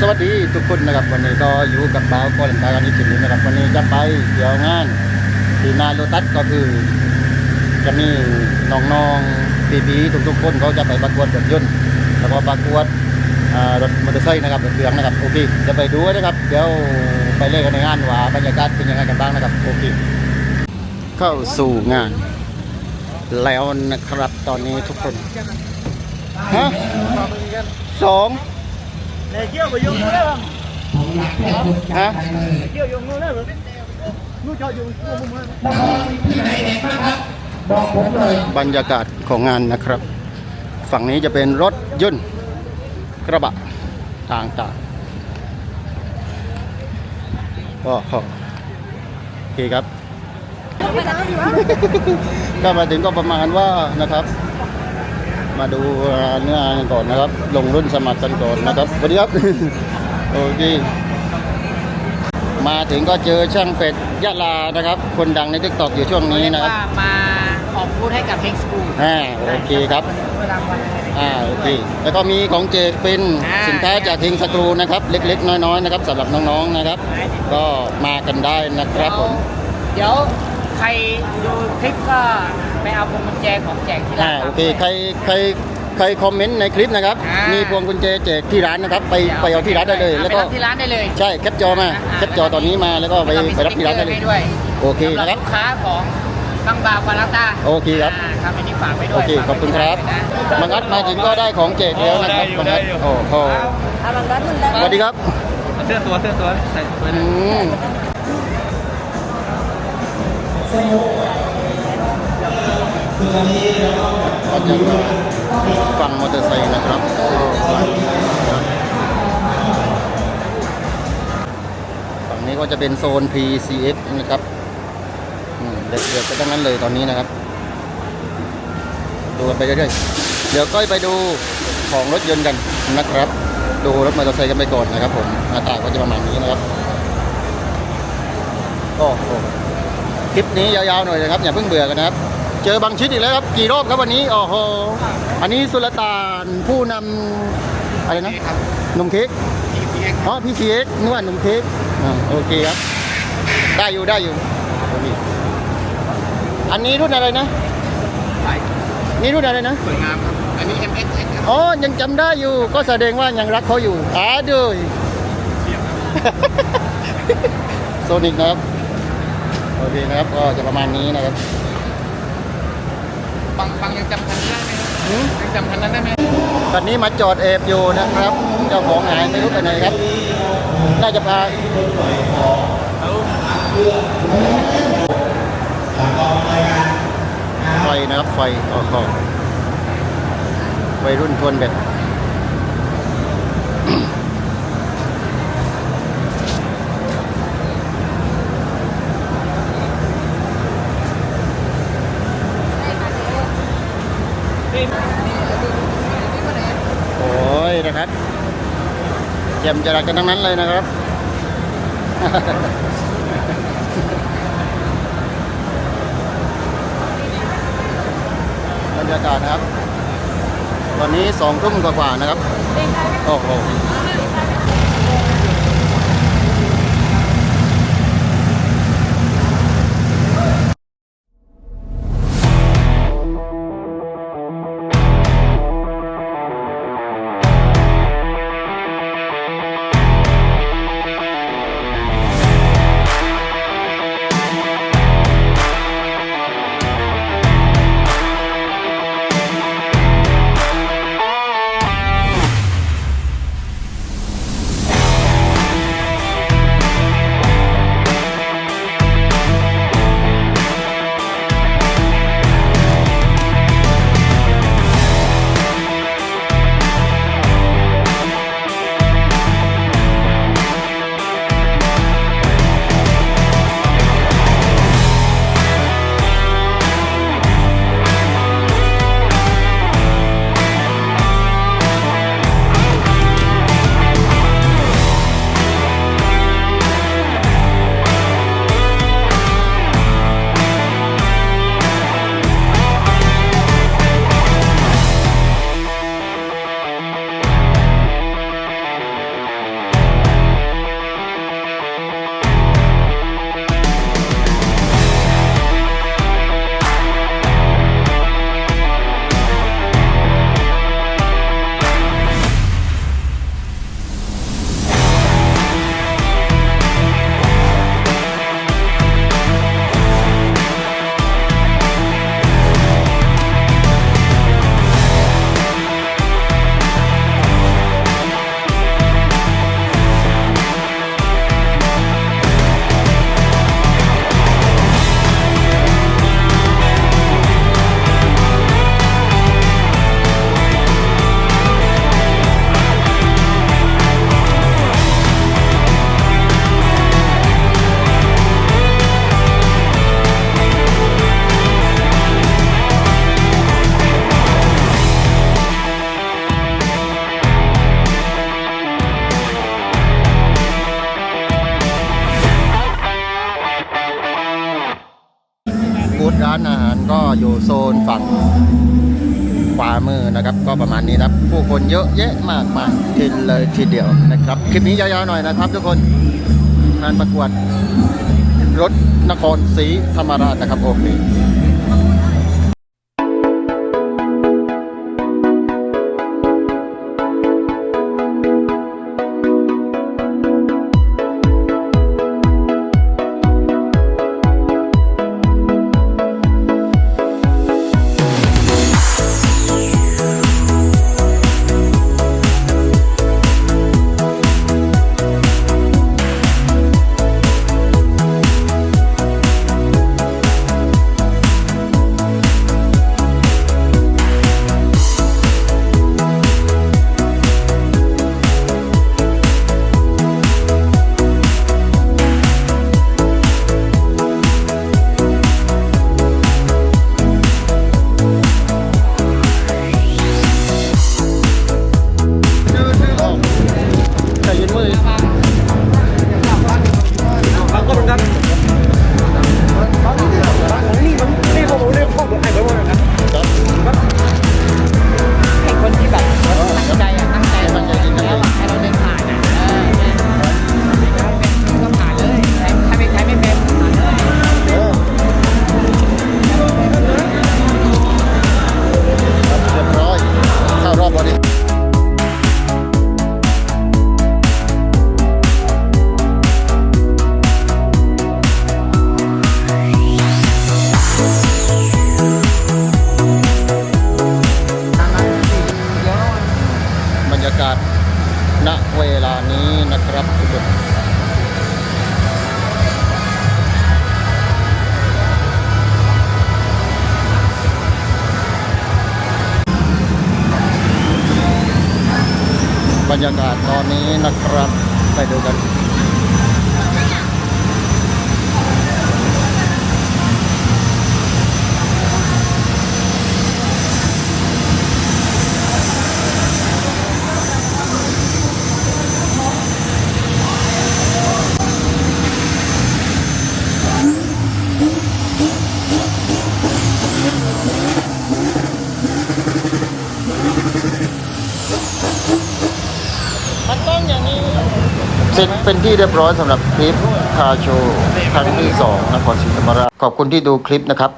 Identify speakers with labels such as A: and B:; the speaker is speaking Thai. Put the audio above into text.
A: สวัสดีทุกคนนะครับวันนี้ก็อยู่กับบ่าวกอลันตากันอีกทีหนึงนะครับวันนี้จะไปเที่ยวงานที่นาโลตัสก็คือ จะมีน้องๆปีๆทุกๆคนเขาจะไปประกวดรถยนต์แล้วก็ประกวดรถมอเตอร์ไซค์นะครับรถเครื่องนะครับโอเคจะไปดูนะครับเดี๋ยวไปเล่นกันในงานว่าบรรยากาศเป็นยังไงกันบ้างนะครับโอเคเข้าสู่งาน แล้วนะครับตอนนี้ทุกคนฮะสอง
B: Này kia phải dùng nữa đấy không?
A: ฮะ
B: Này kia dùng nữa đấy rồi. Nó cho dùng dùng mua.
A: บรรยากาศของงานนะครับ ฝั่งนี้จะเป็นรถยนต์กระบะต่างๆก็โอเคครับ ก็มาถึงก็ประมาณว่านะครับ มาดูเนื้องานกันก่อนนะครับ ลงรุ่นสมัครกันก่อนนะครับสวัสดีครับโอเคมาถึงก็เจอช่างเป็ดยะลานะครับ คนดังในทิกตอกอยู่ช่วงนี้นะครับ
C: ว่ามาขอบคุณให้กับเฮงสกูล
A: อ่าโอเคครับ
C: รางวัลอะไร
A: อ่าโอเคแล้วก็มีของเจกเป็น
C: อ่า
A: สินค้าจากเฮงสกรูนะครับ เล็กๆ น้อยๆนะครับสำหรับน้องๆนะครับ ก็มากันได้นะครับผม
C: เดี๋ยว ใครดูคลิปก็ไปเอาพวงกุญแจของแจกที่ร้า
A: อ่าน โอเคใครใครใครคอมเมนต์ในคลิปนะครับ
C: อ่ามี
A: มีพวงกุญแจแจกที่ร้านนะครับ ไปไปเอาที่ร้านได้เลย แล้วก็
C: ไปรับที่ร้านได้เลย
A: ใช่แคปจอมาแคปจอตอนนี้มาแล้วก็ไป
C: แล้วมี
A: ไปรับที่ร้านได้เลย
C: สติ๊กกอให้ด้วย
A: โอเค
C: สำห
A: นะครับ
C: ลูกค้าของบางบาวาลาต้า
A: โอเคครับา
C: ครับอันนี้ฝากไว้ด้
A: โอ
C: วย
A: เคขอบคุณครับ
C: ฝากไว้ที่
A: มั
C: ร้าน
A: งัดมาถึงก็ได้ของแจกแล้วนะครับมังัดโอ้โหสวัสดีครับ
B: เสื้อตัวเสื้อตัวใส่ตัว
A: อืม ก็จะฝั่งมอเตอร์ไซค์นะครับฝั่งนี้ก็จะเป็นโซน PCX นะครับเดือดๆไปทั้งนั้นเลยตอนนี้นะครับ ดูกันไปเรื่อยๆเดี๋ยวก็ไปดูของรถยนต์กันนะครับ ดูรถมอเตอร์ไซค์กันไปก่อนนะครับผมหน้าตาก็จะประมาณนี้นะครับโอ้โห คลิปนี้ยาวๆหน่อยนะครับอย่าเพิ่งเบื่อกันนะครับ เจอบางชิดอีกแล้วครับกี่รอบครับวันนี้โอ้โหอันนี้สุลต่านผู้นำอะไรนะหนุ่มเค้กอ๋อพี่เค้กนึกว่าหนุ่มเค้กอ่าโอเคครับ ได้อยู่ได้อยู่โอเคอันนี้รุ่นอะไรนะนี่รุ่นอะไรนะ
C: สวยงามครับอันนี้ MS ครับ
A: อ๋อยังจำได้อยู่ก็แสดงว่ายังรักเขาอยู่อ่าด้วยโซนิกนะครับ โอเคนะครับก็จะประมาณนี้นะครับ
C: ปังปังยังจำคันนี้ได้ไหมครับ
A: หืม
C: ยังจำคันนั้นได้ไหม
A: ตอนนี้มาจอดแอบอยู่นะครับ เจ้าของหายไม่รู้ไปไหนครับ น่าจะพาไฟนะครับไฟออกอวัยรุ่นทวนเบ็ด โอ้ยนะครับเยี่ยมจะรักกันทั้งนั้นเลยนะครับ บรรยากาศนะครับตอนนี้สองทุ่มกว่าๆนะครับ โอ้โห กู๊ดร้านอาหารก็อยู่โซนฝั่งขวามือนะครับ ก็ประมาณนี้นะครับ ผู้คนเยอะแยะมากมายทีเลยทีเดียวนะครับ คลิปนี้ยาวๆหน่อยนะครับ ทุกคนงานประกวดรถนครศรีธรรมราชนะครับโอเค
B: รร
C: ยากา
A: ศตอนนี้นะครับ ไปดูกัน เสร็จเป็นที่เรียบร้อยสำหรับคลิปคาโชว์ครั้งที่2นครศรีธรรมราชขอบคุณที่ดูคลิปนะครับ